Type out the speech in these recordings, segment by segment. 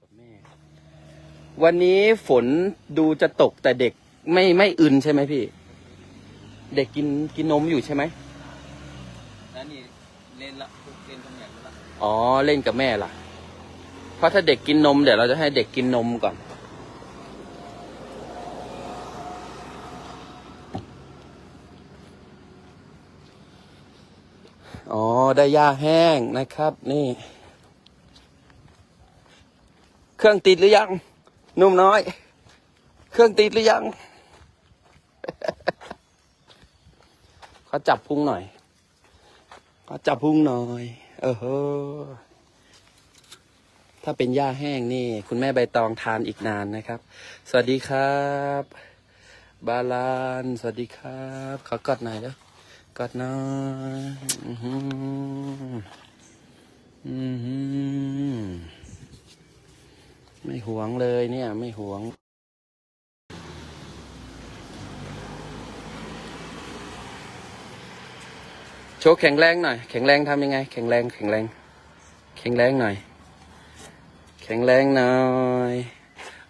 กับแม่ วันนี้ฝนดูจะตกแต่เด็กไม่ไม่อึนใช่ไหมพี่ เด็กกินกินนมอยู่ใช่ไหมแล้วนี่เล่นละเล่นตำแหน่งละอ๋อเล่นกับแม่ล่ะ เพราะถ้าเด็กกินนมเดี๋ยวเราจะให้เด็กกินนมก่อน อ๋อได้หญ้าแห้งนะครับ นี่ เครื่องติดหรือยัง นุ่มน้อย เครื่องติดหรือยัง เขาจับพุงหน่อยเขาจับพุงหน่อย เออเฮถ้าเป็นหญ้าแห้งนี่ คุณแม่ใบตองทานอีกนานนะครับ สวัสดีครับ บาลาน สวัสดีครับ ขอกอดหน่อยเด้อกอดหน่อยอือหืออือหือ ไม่หวงเลยเนี่ย ไม่หวง โชว์แข็งแรงหน่อย แข็งแรงทำยังไง แข็งแรง แข็งแรง แข็งแรงหน่อย แข็งแรงหน่อย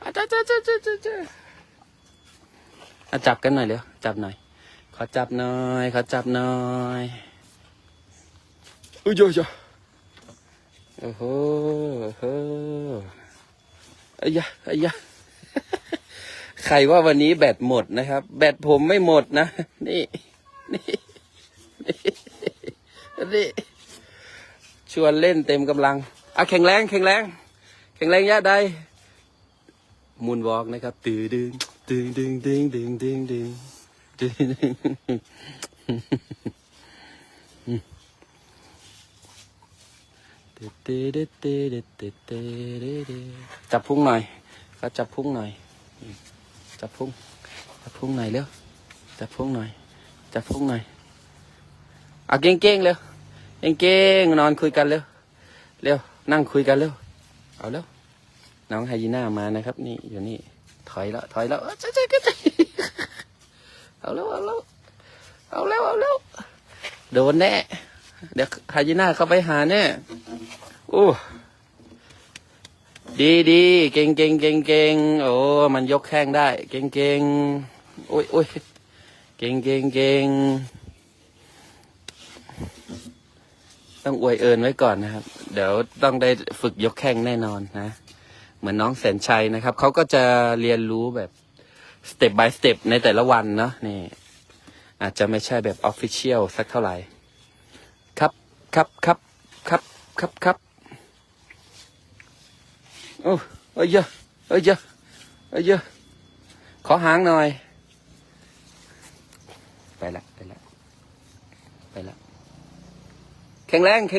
อาจ้าจ้าจ้าจ้าจ้าจ้าอะจับกันหน่อยเร็วจับหน่อย ขอจับหน่อย ขอจับหน่อยอุ้ยโยโยโอ้โหโอ้โหอ้ยะอ้ยะใครว่าวันนี้แบตหมดนะครับ แบตผมไม่หมดนะ นี่นี่นี่ชวนเล่นเต็มกำลังอะแข็งแรง แข็งแรง แข็งแรงยะใดมูนวอล์กนะครับตื่นดึงตื่นดึงดึงดึงดึงดึงตื่นดึง จับพุงหน่อยก็จับพุงหน่อยจับพุงจับพุงหน่อยเร็วจับพุงหน่อยจับพุงหน่อยเอาเก่งๆเร็วเก่งๆนอนคุยกันเร็วเร็วนั่งคุยกันเร็วเอาเร็วน้องไฮยีน่ามานะครับ นี่อยู่นี่ถอยแล้วถอยแล้วเอ้ยใช่ใช่ใช่เอาแล้วเอาแล้วเอาแล้วเอาแล้วโดนแน่เดี๋ยวไฮยีน่าเข้าไปหาแน่ โอ้ดีดีเก่งเก่งเก่งเก่งโอ้มันยกแข้งได้ เก่งเก่งโอ้ยโอ้ยเก่งเก่งเก่งต้องอวยเอินไว้ก่อนนะครับ เดี๋ยวต้องได้ฝึกยกแข้งแน่นอนนะ เหมือนน้องแสนชัยนะครับ เขาก็จะเรียนรู้แบบสเต็ป by สเต็ปในแต่ละวันเนาะนี่ อาจจะไม่ใช่แบบออฟฟิเชียลสักเท่าไหร่ ครับครับครับครับครับครับ โอ้เอ้ยเยอะเอ้ยเยอะเอ้ยเยอะขอหางหน่อยไปละไปละไปละแข็งแรงแข็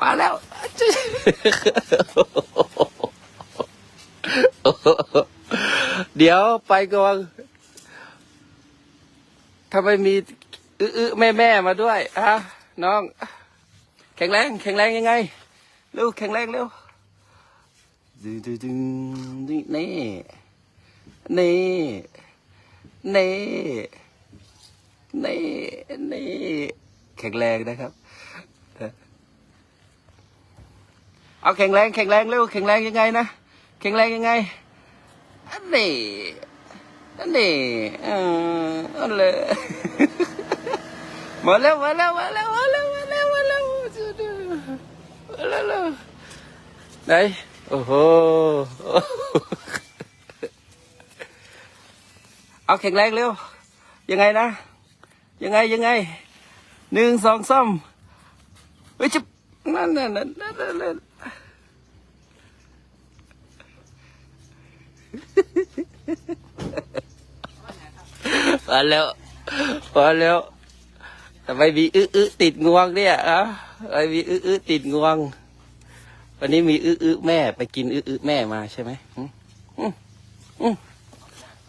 มาแล้วเดี๋ยวไปก่อนทำไมมีอื้อแม่แม่มาด้วยอะน้อง แข็งแรง แข็งแรงยังไงเร็วแข็งแรงเร็วดึงดึงดึงดึงนี่นี่นี่นี่นี่แข็งแรงนะครับ เอาแข็งแรงแข็งแรงเร็วแข็งแรงยังไงนะแข็งแรงยังไงอันนี้อันนี้เอออันเลยมาแล้วมาแล้วมาแล้วมาแล้วมาแล้วมาแล้วมาแล้วไหนโอ้โหเอาแข็งแรงเร็วยังไงนะยังไงยังไงหนึ่งสองสามเฮ้ยจะ นั่นนั่นนั่นนั่นพอแล้วพอแล้วทำไมมีอื้อติดงวงเนี่ยอะทำไมมีอื้อติดงวง วันนี้มีอื้อแม่ไปกินอื้อแม่มาใช่ไหมอืมอืมอืม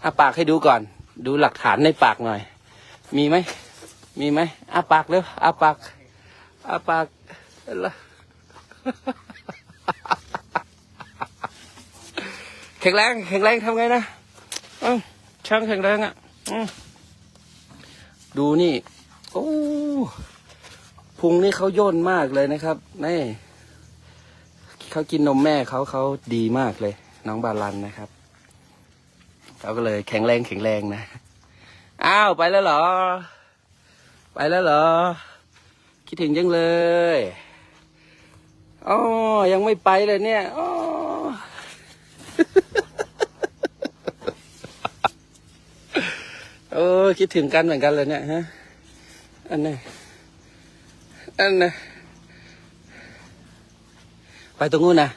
อาปากให้ดูก่อน ดูหลักฐานในปากหน่อย มีไหมมีไหมอาปากเร็วอาปากอาปาก อะไรแข็งแรงแข็งแรงทำไงนะเอ้าช่างแข็งแรงอะอืมดูนี่ โอ้พุงนี่เขาย่นมากเลยนะครับนี่เขากินนมแม่เขาเขาดีมากเลย น้องบาลันนะครับเขาก็เลยแข็งแรงแข็งแรงนะอ้าวไปแล้วเหรอ ไปแล้วเหรอ คิดถึงจังเลย อ๋อ ยังไม่ไปเลยเนี่ยอ๋อเออคิดถึงกันเหมือนกันเลยเนี่ยฮะ อันนี้อันนี้ไปตรงนู้นนะ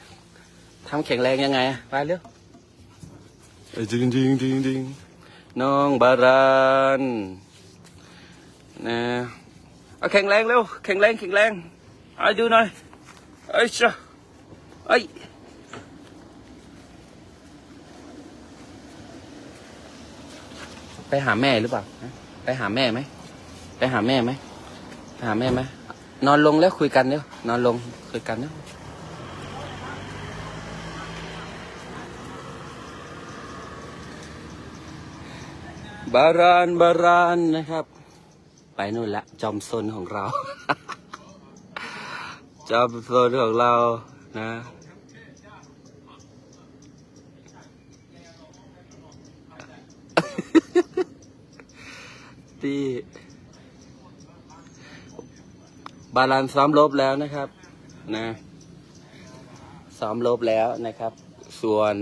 ทำแข็งแรงยังไงอะไปเร็วเอ้ยจริงจริงจริงจริงน้องบารานนะเอาแข็งแรงเร็ว แข็งแรงแข็งแรงเอาดูหน่อย เอ้ยจ้ะเอ้ยไปหาแม่หรือเปล่าฮะไปหาแม่ไหมไปหาแม่ไหมไปหาแม่ไหมนอนลงแล้วคุยกันเนียวนอนลงคุยกันเนียวบารานบารานนะครับ ไปนู่นละจอมซนของเรา จอมซนของเรานะที่บาลานซ์ซ้อมลบแล้วนะครับ นะซ้อมลบแล้วนะครับ ส่วน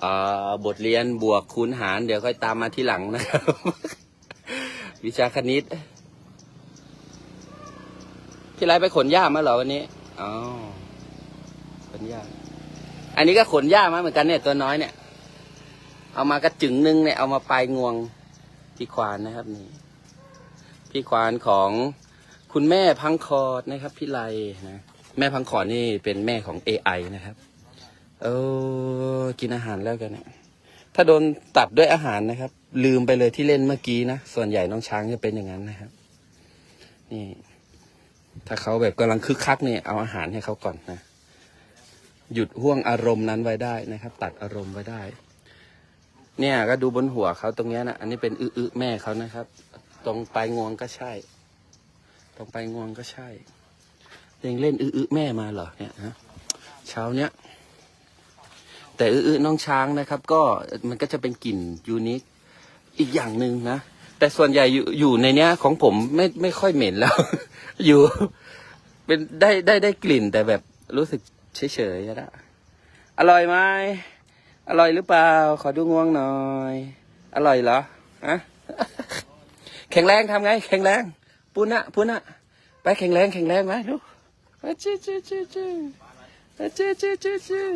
เอ่อบทเรียนบวกคูณหาร เดี๋ยวค่อยตามมาที่หลังนะครับ วิชาคณิต พี่ไรไปขนหญ้ามาเหรอวันนี้อ๋อขนหญ้าอันนี้ก็ขนหญ้ามาเหมือนกันเนี่ยตัวน้อยเนี่ย เอามากระจึงหนึงเนี่ยเอามาปลายงวงพี่ควานนะครับนี่ พี่ควานของคุณแม่พังคอดนะครับ พี่ไลนะแม่พังคอดนี่เป็นแม่ของ AI นะครับเออกินอาหารแล้วกันเนี่ยถ้าโดนตัดด้วยอาหารนะครับ ลืมไปเลยที่เล่นเมื่อกี้นะส่วนใหญ่น้องช้างจะเป็นอย่างนั้นนะครับ นี่ ถ้าเขาแบบกำลังคึกคักเนี่ยเอาอาหารให้เขาก่อนนะ หยุดห่วงอารมณ์นั้นไว้ได้นะครับ ตัดอารมณ์ไว้ได้ เนี่ยก็ดูบนหัวเขาตรงเนี้ยนะอันนี้เป็นอื้อแม่เขานะครับ ตรงปลายงวงก็ใช่ ตรงปลายงวงก็ใช่ยังเล่นอื้อแม่มาเหรอเนี่ยฮะเช้าเนี้ยแต่อื้ออน้องช้างนะครับ ก็มันก็จะเป็นกลิ่นยูนิคอีกอย่างหนึ่งนะ แต่ส่วนใหญ่อยู่อยู่ในเนี้ย ของผมไม่ไม่ค่อยเหม็นแล้ว อยู่ เป็นได้ได้ได้กลิ่นแต่แบบรู้สึกเฉยๆนะอร่อยไหมอร่อยหรือเปล่า ขอดูงวงหน่อย อร่อยเหรอฮะแข็งแรงทำไง แข็งแรงปุ้นอะปุ้นอะไปแข็งแรงแข็งแรงไหมลูกอะจื้อจื้อจื้อจื้ออะจื้อจื้อจื้อจื้อ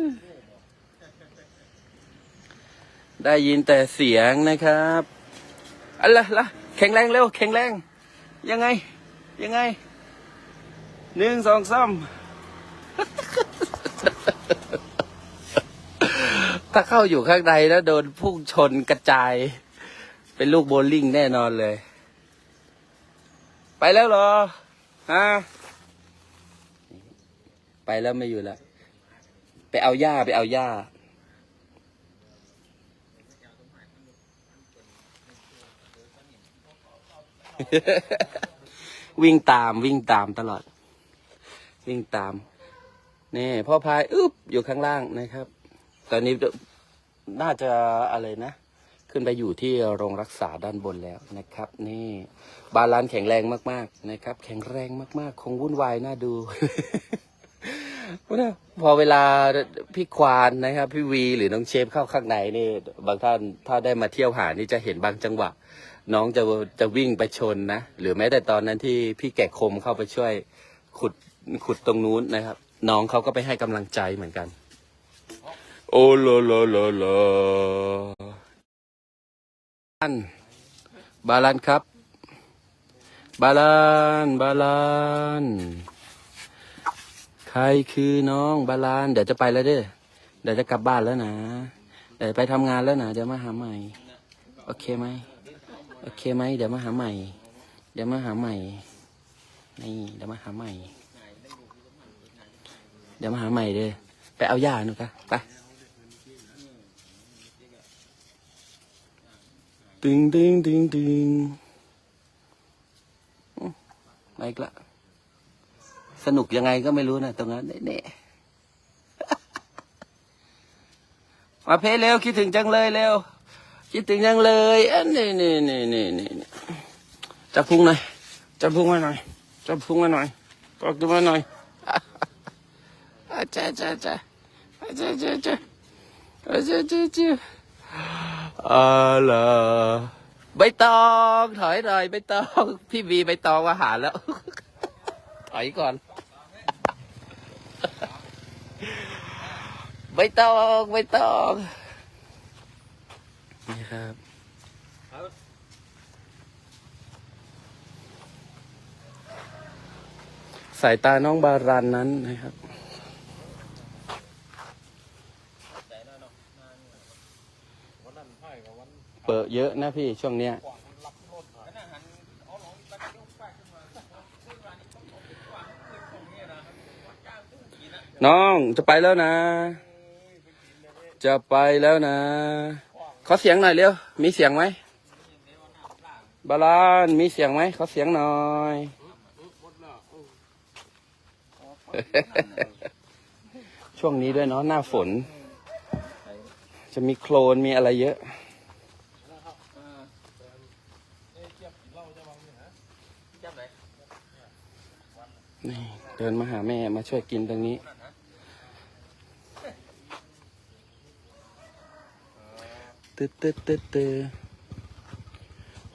ได้ยินแต่เสียงนะครับ อะไรละแข็งแรงเร็วแข็งแรง ยังไง ยังไงหนึ่งสองสามถ้าเข้าอยู่ข้างในแล้วโดนพุ่งชนกระจาย เป็นลูกโบลิ่งแน่นอนเลย ไปแล้วเหรอฮะไปแล้วไม่อยู่แล้วไปเอาหญ้าไปเอาหญ้า วิ่งตามวิ่งตามตลอด วิ่งตามนี่พ่อพายอึ๊บอยู่ข้างล่างนะครับ ตอนนี้น่าจะอะไรนะ ขึ้นไปอยู่ที่โรงรักษาด้านบนแล้วนะครับ นี่บาลานซ์แข็งแรงมาก ๆ นะครับ แข็งแรงมาก ๆ คงวุ่นวายน่าดูพอเวลาพี่ควานนะครับ พี่วีหรือน้องเชฟเข้าข้างในนี่ บางท่านถ้าได้มาเที่ยวหานี่จะเห็นบางจังหวะ น้องจะจะวิ่งไปชนนะ หรือแม้แต่ตอนนั้นที่พี่แกะคมเข้าไปช่วยขุดขุดตรงนู้นนะครับ น้องเขาก็ไปให้กำลังใจเหมือนกัน โอ้โลโลโลโลอันบาลานครับ บาลานบาลานใครคือน้องบาลานเดี๋ยวจะไปแล้วเด้อเดี๋ยวจะกลับบ้านแล้วนะเดี๋ยวไปทำงานแล้วนะเดี๋ยวมาหาใหม่ โอเคไหม โอเคไหมเดี๋ยวมาหาใหม่ เดี๋ยวมาหาใหม่ นี่ เดี๋ยวมาหาใหม่ เดี๋ยวมาหาใหม่เลยไปเอายาหนูกะไปตึงตึงตึงตึงอื้อมาอีกละ สนุกยังไงก็ไม่รู้นะตรงนั้นเน่มาเพลเร็ว คิดถึงจังเลยเร็ว คิดถึงจังเลยอันนี้นี่นี่นี่นี่นี่จับพุงหน่อยจับพุงมาหน่อยจับพุงมาหน่อยกอดตัวมาหน่อยอาจ้าจ้าจ้าจ้าจ้าจ้าจ้าจ้าจ้าอะล่ะใบตองถอยหน่อยใบตองพี่บีใบตองมาหาแล้ว ถอยก่อนใบตองใบตอง นี่ครับสายตาน้องบารันนั้นนะครับ เปิดเยอะนะพี่ช่วงเนี้ย น้องจะไปแล้วนะ จะไปแล้วนะ ขอเสียงหน่อยเร็ว มีเสียงไหมบาลานมีเสียงไหมขอเสียงหน่อยช่วงนี้ด้วยเนาะหน้าฝน จะมีโคลนมีอะไรเยอะนี่เดินมาหาแม่มาช่วยกินตรงนี้ ตึ๊ดตึ๊ดตึ๊ดตึ๊ด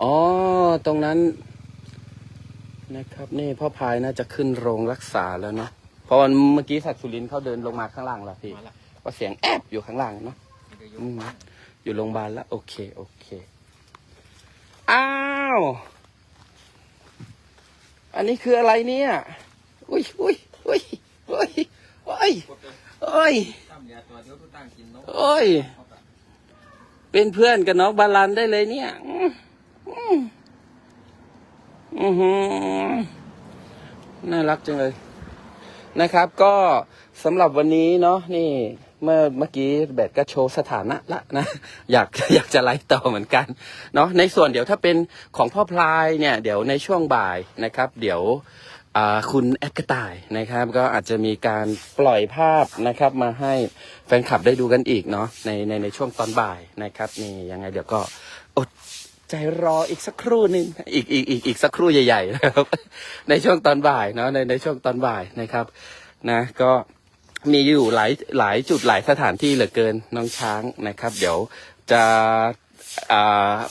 อ๋อ ตรงนั้น นะครับ นี่พ่อพายน่าจะขึ้นโรงรักษาแล้วเนาะเพราะวันเมื่อกี้สัตว์สุรินเขาเดินลงมาข้างล่างแล้วพี่มาละก็เสียงแอบอยู่ข้างล่างเนาะอืมอยู่โรงพยาบาลแล้ว โอเค โอเค อ้าว อันนี้คืออะไรเนี่ย อุ้ยอุ้ยอุ้ยอุ้ยอุ้ยกดเลยอุ้ยตั้มยาตัวเดียวทุกตั้งกินนกโอ้ย เป็นเพื่อนกับน้องบาลันได้เลยเนี่ย อือหือน่ารักจังเลย นะครับ ก็สำหรับวันนี้เนาะนี่ เมื่อเมื่อกี้แบทก็โชว์สถานะละนะ อยากอยากจะไลฟ์ต่อเหมือนกัน เนาะในส่วนเดี๋ยวถ้าเป็นของพ่อพลายเนี่ย เดี๋ยวในช่วงบ่ายนะครับ เดี๋ยว คุณแอดกระต่ายนะครับ ก็อาจจะมีการปล่อยภาพนะครับมาให้แฟนคลับได้ดูกันอีกเนาะในในในช่วงตอนบ่ายนะครับนี่ยังไงเดี๋ยวก็อดใจรออีกสักครู่หนึ่งอีกอีกอีกอีกสักครู่ใหญ่ๆนะครับ ในช่วงตอนบ่ายเนาะในในช่วงตอนบ่ายนะครับนะก็มีอยู่หลายหลายจุดหลายสถานที่เหลือเกินน้องช้างนะครับ เดี๋ยวจะ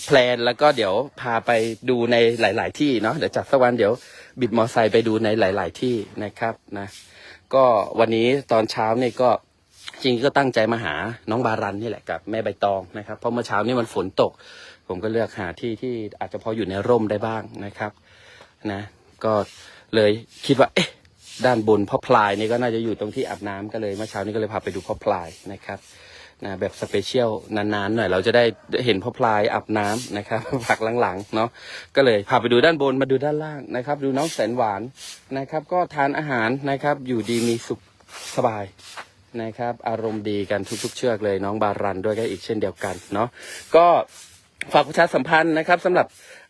แพลนแล้วก็เดี๋ยวพาไปดูในหลาย ๆ ที่เนาะเดี๋ยวจัดสักวันเดี๋ยวบิดมอไซค์ไปดูในหลาย ๆ ที่นะครับนะ ก็วันนี้ตอนเช้านี่ก็จริงก็ตั้งใจมาหาน้องบารันนี่แหละกับแม่ใบตองนะครับ เพราะเมื่อเช้านี่มันฝนตก ผมก็เลือกหาที่ที่อาจจะพออยู่ในร่มได้บ้างนะครับนะ ก็เลยคิดว่า เอ๊ะ ด้านบนพ่อพลายนี่ก็น่าจะอยู่ตรงที่อาบน้ำก็เลยเมื่อเช้านี้ก็เลยพาไปดูพ่อพลายนะครับ นะแบบสเปเชียลนานๆหน่อยเราจะได้เห็นพ่อพลายอาบน้ำนะครับผักหลังๆเนาะก็เลยพาไปดูด้านบนมาดูด้านล่างนะครับ ดูน้องแสนหวานนะครับ ก็ทานอาหารนะครับ อยู่ดีมีสุขสบายนะครับ อารมณ์ดีกันทุกๆ เชือกเลยน้องบารันด้วยก็อีกเช่นเดียวกันเนาะก็ฝากประชาสัมพันธ์นะครับสำหรับ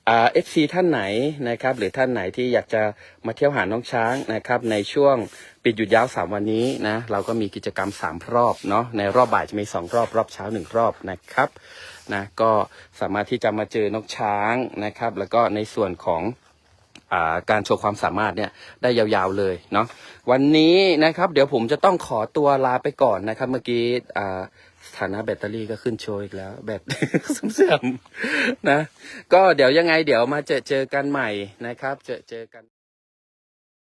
เอฟซีท่านไหนนะครับหรือท่านไหนที่อยากจะมาเที่ยวหาน้องช้างนะครับในช่วงปิดหยุดยาวสามวันนี้นะเราก็มีกิจกรรมสามรอบเนาะในรอบบ่ายจะมีสองรอบรอบเช้าหนึ่งรอบนะครับนะก็สามารถที่จะมาเจอน้องช้างนะครับ แล้วก็ในส่วนของอการโชว์ความสามารถเนี่ยได้ยาวๆเลยเนาะวันนี้นะครับ เดี๋ยวผมจะต้องขอตัวลาไปก่อนนะครับ เมื่อกี้อ่า สถานะแบตเตอรี่ก็ขึ้นโชว์อีกแล้ว แบตเสื่อมๆนะ ก็เดี๋ยวยังไงเดี๋ยวมาเจอเจอกันใหม่นะครับ เจอเจอกัน